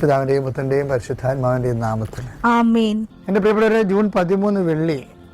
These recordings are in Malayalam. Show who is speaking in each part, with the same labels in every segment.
Speaker 1: പിതാവിന്റെയും പുത്രന്റെയും പരിശുദ്ധാത്മാവിന്റെയും നാമത്തിൽ.
Speaker 2: ആമേൻ.
Speaker 1: എന്റെ പ്രിയപ്പെട്ടവരെ ജൂൺ പതിമൂന്ന് വെള്ളി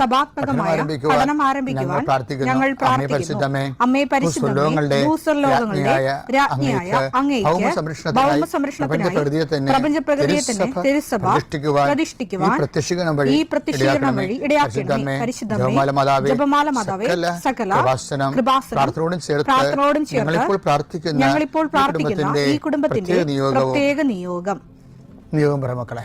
Speaker 2: സഭാത്മകമായ പഠനം ആരംഭിക്കുവാൻ ഞങ്ങൾ പ്രാർത്ഥിക്കുന്നു. അമ്മേ പരിശുദ്ധമേ ഭൂസ്വർലോകങ്ങളുടെ രാജ്ഞിയായ അങ്ങേക്ക് ഭൗമ സംരക്ഷണത്തിനായി പ്രപഞ്ച പ്രകൃതിയെ തന്നെ തിരുസഭ പ്രതിഷ്ഠിക്കുവാൻ ഈ പ്രത്യക്ഷീകരണം വഴി ഇടയാക്കണമേ. പരിശുദ്ധമേ ജപമാല മാതാവേ സകല കൃപാസനം
Speaker 1: പ്രാർത്ഥനയോടും ചേർത്ത്
Speaker 2: പ്രാർത്ഥനയോടും
Speaker 1: ഞങ്ങളിപ്പോൾ
Speaker 2: ചേർത്ത്
Speaker 1: പ്രാർത്ഥിക്കുന്ന
Speaker 2: ഞങ്ങളിപ്പോൾ പ്രാർത്ഥിക്കുന്ന
Speaker 1: കുടുംബത്തിന്റെ
Speaker 2: ഈ കുടുംബത്തിന്റെ
Speaker 1: പ്രത്യേക
Speaker 2: നിയോഗം.
Speaker 1: നിയോഗം പറ മക്കളെ.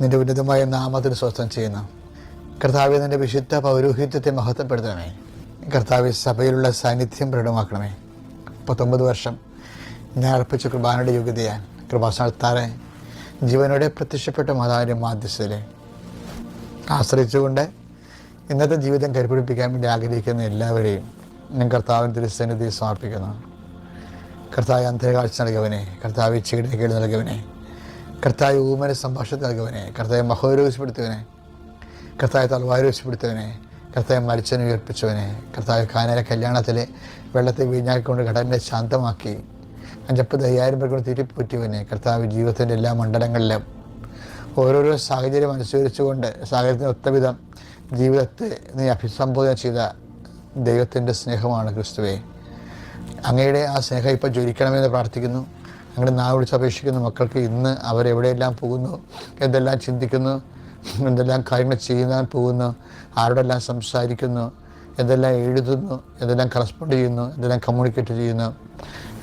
Speaker 1: നിന്റെ ഉന്നതമായ നാമത്തിന് സ്വസ്ഥം ചെയ്യുന്നു. കർത്താവ് നിന്റെ വിശുദ്ധ പൗരോഹിത്യത്തെ മഹത്വപ്പെടുത്തണമേ. കർത്താവ് സഭയിലുള്ള സാന്നിധ്യം പ്രകടമാക്കണമേ. പത്തൊമ്പത് വർഷം ഞാൻ അർപ്പിച്ച കൃപാനയുടെ യോഗ്യതയാൽ കൃപാസ്ഥാനത്താറെ ജീവനോടെ പ്രത്യക്ഷപ്പെട്ട മാതാവിന്റെ മാധ്യസ്ഥരെ ആശ്രയിച്ചുകൊണ്ട് ഇന്നത്തെ ജീവിതം കരുപിടിപ്പിക്കാൻ വേണ്ടി ആഗ്രഹിക്കുന്ന എല്ലാവരെയും ഞാൻ കർത്താവിൻ തിരുസന്നിധി സമർപ്പിക്കുന്നു. കർത്താവ് അന്തരകാഴ്ച നൽകവനെ കർത്താവ് ചീട കേട് നൽകവനെ കർത്താവ് ഊമന സംഭാഷണം നൽകുവനെ. കർത്താവ് മഹോരോഗപ്പെടുത്തവനെ കർത്താവ് തലവാരോഗപ്പെടുത്തവനെ കർത്താവ് മരിച്ചനെ ഉയർപ്പിച്ചവനെ. കർത്താവ് കാനര കല്യാണത്തിലെ വെള്ളത്തെ വീഞ്ഞാക്കിക്കൊണ്ട് കടലിനെ ശാന്തമാക്കി. അഞ്ചപ്പത് അയ്യായിരം പേർ കൊണ്ട് തിരിപ്പൂറ്റിയവനെ കർത്താവ് ജീവിതത്തിന്റെ എല്ലാ മണ്ഡലങ്ങളിലും ഓരോരോ സാഹചര്യം അനുസരിച്ചുകൊണ്ട് സാഹചര്യത്തിന് ഒത്തവിധം ജീവിതത്തെ നീ അഭിസംബോധന ചെയ്ത ദൈവത്തിന്റെ സ്നേഹമാണ് ക്രിസ്തുവേ. അങ്ങയുടെ ആ സ്നേഹം ഇപ്പോൾ ജ്വലിക്കണമെന്ന് പ്രാർത്ഥിക്കുന്നു. അങ്ങയുടെ നാവ് വിളിച്ച് അപേക്ഷിക്കുന്ന മക്കൾക്ക് ഇന്ന് അവരെവിടെയെല്ലാം പോകുന്നു? എന്തെല്ലാം ചിന്തിക്കുന്നു? എന്തെല്ലാം കാര്യങ്ങൾ ചെയ്യാൻ പോകുന്നു? ആരോടെല്ലാം സംസാരിക്കുന്നു? എന്തെല്ലാം എഴുതുന്നു? എന്തെല്ലാം കറസ്പോണ്ട് ചെയ്യുന്നു? എന്തെല്ലാം കമ്മ്യൂണിക്കേറ്റ് ചെയ്യുന്നു?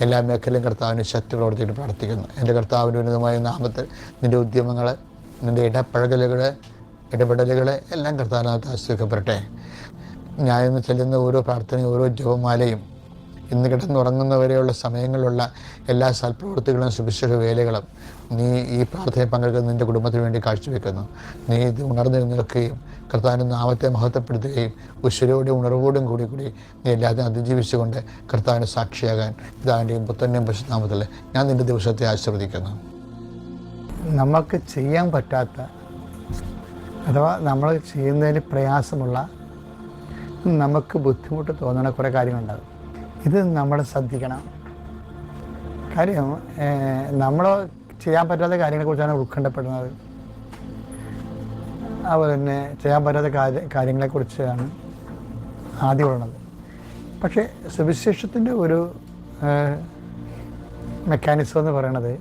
Speaker 1: എല്ലാ മേഖലയും കർത്താവിന് ശക്തി പ്രവർത്തിയിട്ട് എന്റെ കർത്താവിന്റെ ഉന്നതമായ നാമത്തിൽ നിന്റെ ഉദ്യമങ്ങൾ നിന്റെ ഇടപഴകലുകൾ ഇടപെടലുകൾ എല്ലാം കർത്താവിനകത്ത് ആശ്രയിക്കപ്പെടട്ടെ ഞാൻ ഇന്ന് ചെല്ലുന്ന ഓരോ പ്രാർത്ഥനയും ഓരോ ജപമാലയും
Speaker 3: ഇന്ന് കിടന്നുറങ്ങുന്നവരെയുള്ള സമയങ്ങളിലുള്ള എല്ലാ സൽപ്രവൃത്തികളും സുവിശേഷ വേലകളും നീ ഈ പ്രാർത്ഥനയിൽ പങ്കെടുക്കുന്ന നിന്റെ കുടുംബത്തിന് വേണ്ടി കാഴ്ചവെക്കുന്നു. നീ ഇത് ഉണർന്നു നിൽക്കുകയും കർത്താവിന്റെ നാമത്തെ മഹത്വപ്പെടുത്തുകയും ഉശ്വരോടെ ഉണർവോടും കൂടി കൂടി നീ എല്ലാത്തിനും അതിജീവിച്ചുകൊണ്ട് കർത്താവിന് സാക്ഷിയാകാൻ പിതാവിന്റെയും പുത്തന്റെയും പശുനാമത്തിൽ ഞാൻ നിന്റെ ദിവസത്തെ ആശീർവദിക്കുന്നു.
Speaker 1: നമുക്ക് ചെയ്യാൻ പറ്റാത്ത അഥവാ നമ്മൾ ചെയ്യുന്നതിന് പ്രയാസമുള്ള നമുക്ക് ബുദ്ധിമുട്ട് തോന്നണ കുറേ കാര്യങ്ങളുണ്ടാകും. ഇത് നമ്മൾ ശ്രദ്ധിക്കണം. കാര്യം നമ്മൾ ചെയ്യാൻ പറ്റാത്ത കാര്യങ്ങളെക്കുറിച്ചാണ് ഉത്കണ്ഠപ്പെടുന്നത്. അതുപോലെ തന്നെ ചെയ്യാൻ പറ്റാത്ത കാര്യ കാര്യങ്ങളെക്കുറിച്ചാണ് ആദ്യം ഉള്ളത് പക്ഷേ സുവിശേഷത്തിന്റെ ഒരു മെക്കാനിസം എന്ന് പറയണത്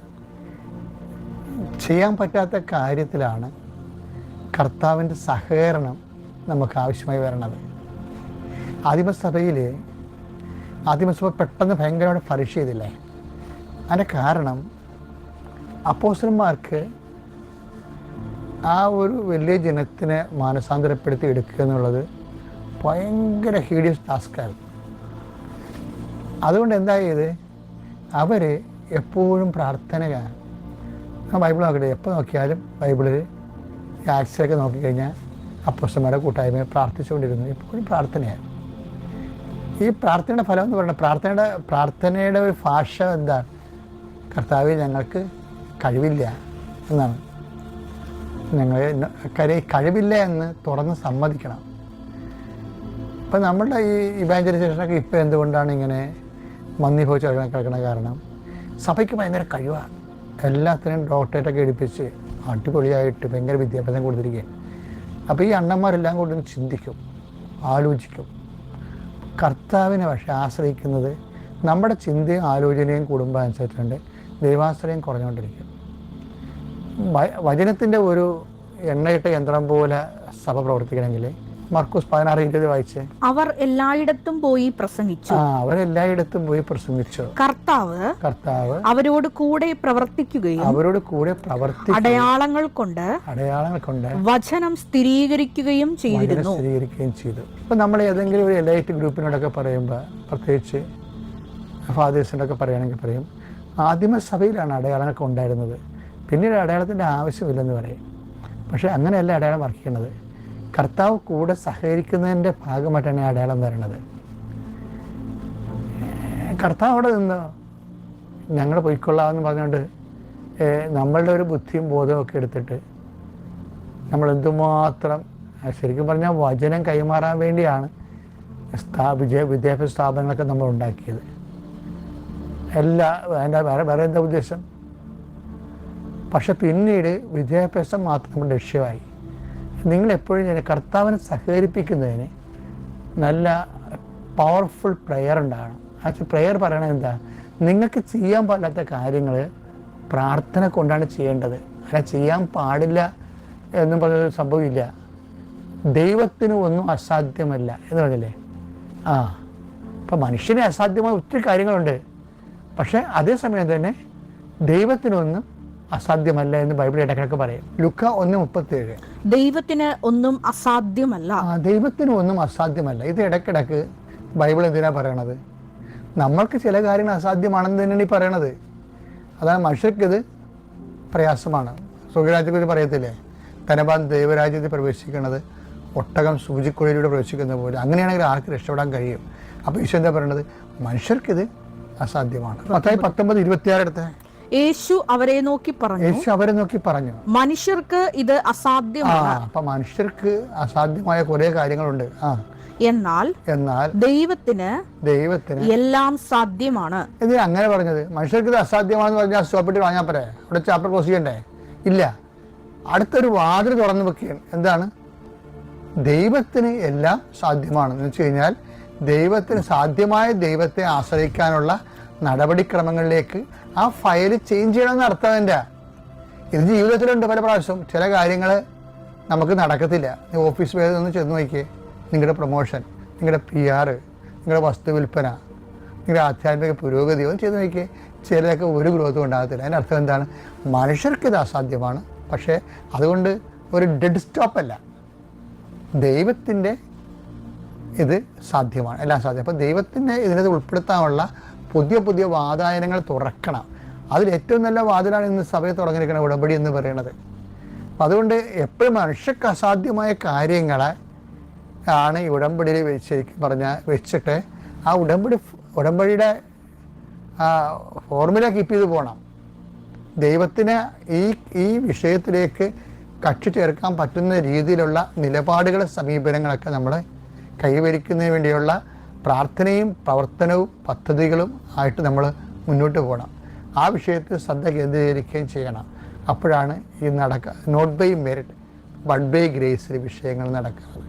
Speaker 1: ചെയ്യാൻ പറ്റാത്ത കാര്യത്തിലാണ് കർത്താവിന്റെ സഹകരണം നമുക്ക് ആവശ്യമായി വരണത്. ആദിമസഭയിൽ ആദിമസഭ പെട്ടെന്ന് ഭയങ്കരമായിട്ട് ഫറിഷ് ചെയ്തില്ലേ? അതിന്റെ കാരണം അപ്പോസ്റ്റന്മാർക്ക് ആ ഒരു വലിയ ജനത്തിനെ മാനസാന്തരപ്പെടുത്തി എടുക്കുക എന്നുള്ളത് ഭയങ്കര ഹീഡിയസ് ടാസ്ക്കായിരുന്നു അതുകൊണ്ട് എന്താ ചെയ്ത് അവർ എപ്പോഴും പ്രാർത്ഥനയാണ് ആ ബൈബിൾ നോക്കട്ടെ എപ്പോൾ നോക്കിയാലും ബൈബിളിൽ ആക്സിലൊക്കെ നോക്കിക്കഴിഞ്ഞാൽ അപ്പോസ്റ്റന്മാരുടെ കൂട്ടായ്മയെ പ്രാർത്ഥിച്ചുകൊണ്ടിരുന്നു എപ്പോഴും പ്രാർത്ഥനയാണ് ഈ പ്രാർത്ഥനയുടെ ഫലം എന്ന് പറയുന്നത് പ്രാർത്ഥനയുടെ പ്രാർത്ഥനയുടെ ഒരു ഭാഷ എന്താണ്? കർത്താവ് ഞങ്ങൾക്ക് കഴിവില്ല എന്നാണ്. ഞങ്ങൾ കരി കഴിവില്ല എന്ന് തുറന്ന് സമ്മതിക്കണം. ഇപ്പം നമ്മളുടെ ഈ ഇവാഞ്ചലൈസേഷനൊക്കെ ഇപ്പോൾ എന്തുകൊണ്ടാണ് ഇങ്ങനെ മന്ദിഭവിച്ച് കിടക്കുന്ന കാരണം? സഭയ്ക്ക് ഭയങ്കര കഴിവാണ്. എല്ലാത്തിനും ഡോക്ടറേറ്റൊക്കെ എടുപ്പിച്ച് അടിപൊളിയായിട്ട് ഭയങ്കര വിദ്യാഭ്യാസം കൊടുത്തിരിക്കുകയാണ്. അപ്പോൾ ഈ അണ്ണന്മാരെല്ലാം കൊണ്ട് ചിന്തിക്കും ആലോചിക്കും. കർത്താവിനെ പക്ഷെ ആശ്രയിക്കുന്നത് നമ്മുടെ ചിന്തയും ആലോചനയും കുടുംബം അനുസരിച്ചുകൊണ്ട് ദൈവാശ്രയം കുറഞ്ഞുകൊണ്ടിരിക്കും. വചനത്തിന്റെ ഒരു എണ്ണയിട്ട യന്ത്രം പോലെ സഭ പ്രവർത്തിക്കണമെങ്കിൽ മർക്കൂസ് പതിനാറ് ഇരുപത് വായിച്ചേ?
Speaker 2: അവർ എല്ലായിടത്തും പോയി പ്രസംഗിച്ചു.
Speaker 1: ആ അവരെല്ലായിടത്തും പോയി പ്രസംഗിച്ചു.
Speaker 2: കർത്താവ്
Speaker 1: കർത്താവ്
Speaker 2: അവരോട് കൂടെ പ്രവർത്തിക്കുകയും
Speaker 1: അവരോട് കൂടെ പ്രവർത്തി
Speaker 2: അടയാളങ്ങൾ കൊണ്ട്
Speaker 1: അടയാളങ്ങൾ കൊണ്ട്
Speaker 2: വചനം സ്ഥിരീകരിക്കുകയും ചെയ്തിരുന്നു.
Speaker 1: സ്ഥിരീകരിക്കുകയും ചെയ്തു. ഇപ്പൊ നമ്മൾ ഏതെങ്കിലും ഒരു എലൈറ്റ് ഗ്രൂപ്പിനോടൊക്കെ പറയുമ്പോൾ പ്രത്യേകിച്ച് ഫാദേഴ്സിനൊക്കെ പറയുകയാണെങ്കിൽ പറയും ആദിമ സഭയിലാണ് അടയാളങ്ങളൊക്കെ ഉണ്ടായിരുന്നത്. പിന്നീട് അടയാളത്തിന്റെ ആവശ്യമില്ലെന്ന് പറയും. പക്ഷേ അങ്ങനെയല്ല അടയാളം വർക്കിക്കുന്നത് കർത്താവ് കൂടെ സഹകരിക്കുന്നതിന്റെ ഭാഗമായിട്ടാണ് ഈ അടയാളം വരണത്. കർത്താവ് അവിടെ നിന്ന് ഞങ്ങൾ പൊയ്ക്കൊള്ളാമെന്ന് പറഞ്ഞുകൊണ്ട് നമ്മളുടെ ഒരു ബുദ്ധിയും ബോധവും ഒക്കെ എടുത്തിട്ട് നമ്മൾ എന്തുമാത്രം ശരിക്കും പറഞ്ഞാൽ വചനം കൈമാറാൻ വേണ്ടിയാണ് സ്ഥാ വിജയ വിദ്യാഭ്യാസ സ്ഥാപനങ്ങളൊക്കെ നമ്മൾ ഉണ്ടാക്കിയത്. എല്ലാ അതിന്റെ വേറെ വേറെ എന്താ ഉദ്ദേശം? പക്ഷെ പിന്നീട് വിദ്യാഭ്യാസം മാത്രം ലക്ഷ്യമായി. നിങ്ങൾ എപ്പോഴും കർത്താവിനെ സഹകരിപ്പിക്കുന്നതിന് നല്ല പവർഫുൾ പ്രെയർ ഉണ്ടാകണം. ആക്ച്വലി പ്രെയർ പറയണത് എന്താ? നിങ്ങൾക്ക് ചെയ്യാൻ പാടില്ലാത്ത കാര്യങ്ങൾ പ്രാർത്ഥന കൊണ്ടാണ് ചെയ്യേണ്ടത്. അല്ല ചെയ്യാൻ പാടില്ല എന്നും പറഞ്ഞൊരു സംഭവമില്ല. ദൈവത്തിന് ഒന്നും അസാധ്യമല്ല എന്ന് പറഞ്ഞില്ലേ? ആ അപ്പം മനുഷ്യന് അസാധ്യമായ ഒത്തിരി കാര്യങ്ങളുണ്ട്. പക്ഷേ അതേസമയം തന്നെ ദൈവത്തിനൊന്നും അസാധ്യമല്ല എന്ന് ബൈബിൾ ഇടക്കിടക്ക് പറയും. ലുക്ക ഒന്ന് മുപ്പത്തേഴ്
Speaker 2: ദൈവത്തിന് ഒന്നും അസാധ്യമല്ല.
Speaker 1: ദൈവത്തിന് ഒന്നും അസാധ്യമല്ല. ഇത് ഇടക്കിടക്ക് ബൈബിൾ എന്തിനാ പറയണത്? നമ്മൾക്ക് ചില കാര്യങ്ങൾ അസാധ്യമാണെന്ന് തന്നെയാണ് ഈ പറയണത്. അതാണ് മനുഷ്യർക്കിത് പ്രയാസമാണ്. സ്വർഗരാജ്യത്തെക്കുറിച്ച് പറയത്തില്ലേ? ധനവാൻ ദൈവരാജ്യത്തിൽ പ്രവേശിക്കുന്നത് ഒട്ടകം സൂചിക്കുഴയിലൂടെ പ്രവേശിക്കുന്ന പോലെ. അങ്ങനെയാണെങ്കിൽ ആർക്ക് രക്ഷപ്പെടാൻ കഴിയും? അപ്പോൾ ഈശോ എന്താ പറയണത്? മനുഷ്യർക്കിത് അസാധ്യമാണ്. പത്തായി പത്തൊമ്പത് ഇരുപത്തിയാറ് എടുത്ത്.
Speaker 2: യേശു അവരെ നോക്കി പറഞ്ഞു.
Speaker 1: യേശു അവരെ നോക്കി പറഞ്ഞു.
Speaker 2: മനുഷ്യർക്ക് ഇത് അസാധ്യമാണ്.
Speaker 1: അപ്പൊ മനുഷ്യർക്ക് അസാധ്യമായ കുറെ കാര്യങ്ങളുണ്ട്. ആ.
Speaker 2: എന്നാൽ
Speaker 1: എന്നാൽ
Speaker 2: ദൈവത്തിന്
Speaker 1: ദൈവത്തിന്
Speaker 2: എല്ലാം സാധ്യമാണ്.
Speaker 1: എന്തിനാ അങ്ങനെ പറഞ്ഞത്? മനുഷ്യർക്ക് ഇത് അസാധ്യമാണെന്ന് പറഞ്ഞാൽ സ്റ്റോപ്പിട്ട് വാങ്ങാൻ പറയാ അവിടെ ചാപ്റ്റർ ക്ലോസ് ചെയ്യണ്ടേ? ഇല്ല. അടുത്തൊരു വാതിൽ തുറന്നു വെക്കുകയാണ്. എന്താണ്? ദൈവത്തിന് എല്ലാം സാധ്യമാണ്. എന്ന് വെച്ച് കഴിഞ്ഞാൽ ദൈവത്തിന് സാധ്യമായ ദൈവത്തെ ആശ്രയിക്കാനുള്ള നടപടിക്രമങ്ങളിലേക്ക് ആ ഫയൽ ചേഞ്ച് ചെയ്യണമെന്ന് അർത്ഥം എന്റെ ഇത് ജീവിതത്തിലുണ്ട് പല പ്രാവശ്യം. ചില കാര്യങ്ങൾ നമുക്ക് നടക്കത്തില്ല. നീ ഓഫീസ് വേദന ഒന്ന് ചെന്ന് നോക്കിയേ. നിങ്ങളുടെ പ്രൊമോഷൻ നിങ്ങളുടെ പി ആറ് നിങ്ങളുടെ വസ്തു വിൽപ്പന നിങ്ങളുടെ ആധ്യാത്മിക പുരോഗതി ഒന്ന് ചെയ്ത് നോക്കിയേ. ചിലതൊക്കെ ഒരു ഗ്രോത്തും ഉണ്ടാകത്തില്ല. അതിന്റെ അർത്ഥം എന്താണ്? മനുഷ്യർക്ക് ഇത് അസാധ്യമാണ്. പക്ഷേ അതുകൊണ്ട് ഒരു ഡെഡ് സ്റ്റോപ്പ് അല്ല. ദൈവത്തിന്റെ ഇത് സാധ്യമാണ്. എല്ലാം സാധ്യം അപ്പോൾ ദൈവത്തിന്റെ ഇതിനത് ഉൾപ്പെടുത്താനുള്ള പുതിയ പുതിയ വാതായനങ്ങൾ തുറക്കണം. അതിൽ ഏറ്റവും നല്ല വാതിലാണ് ഇന്ന് സഭയെ തുടങ്ങിയിരിക്കുന്ന ഉടമ്പടി എന്ന് പറയുന്നത്. അപ്പം അതുകൊണ്ട് എപ്പോഴും മനുഷ്യക്ക് അസാധ്യമായ കാര്യങ്ങളെ ആണ് ഈ ഉടമ്പടിയിൽ വെച്ച് പറഞ്ഞ വെച്ചിട്ട് ആ ഉടമ്പടി ഉടമ്പടിയുടെ ഫോർമുല കീപ്പ് ചെയ്ത് പോകണം ദൈവത്തിന് ഈ ഈ വിഷയത്തിലേക്ക് കക്ഷി ചേർക്കാൻ പറ്റുന്ന രീതിയിലുള്ള നിലപാടുകൾ സമീപനങ്ങളൊക്കെ നമ്മൾ കൈവരിക്കുന്നതിന് വേണ്ടിയുള്ള പ്രാർത്ഥനയും പ്രവർത്തനവും പദ്ധതികളും ആയിട്ട് നമ്മൾ മുന്നോട്ട് പോകണം. ആ വിഷയത്തിൽ ശ്രദ്ധ കേന്ദ്രീകരിക്കുകയും ചെയ്യണം. അപ്പോഴാണ് ഈ നടക്കുക not by merit but by ഗ്രേസിൽ വിഷയങ്ങൾ നടക്കുന്നത്.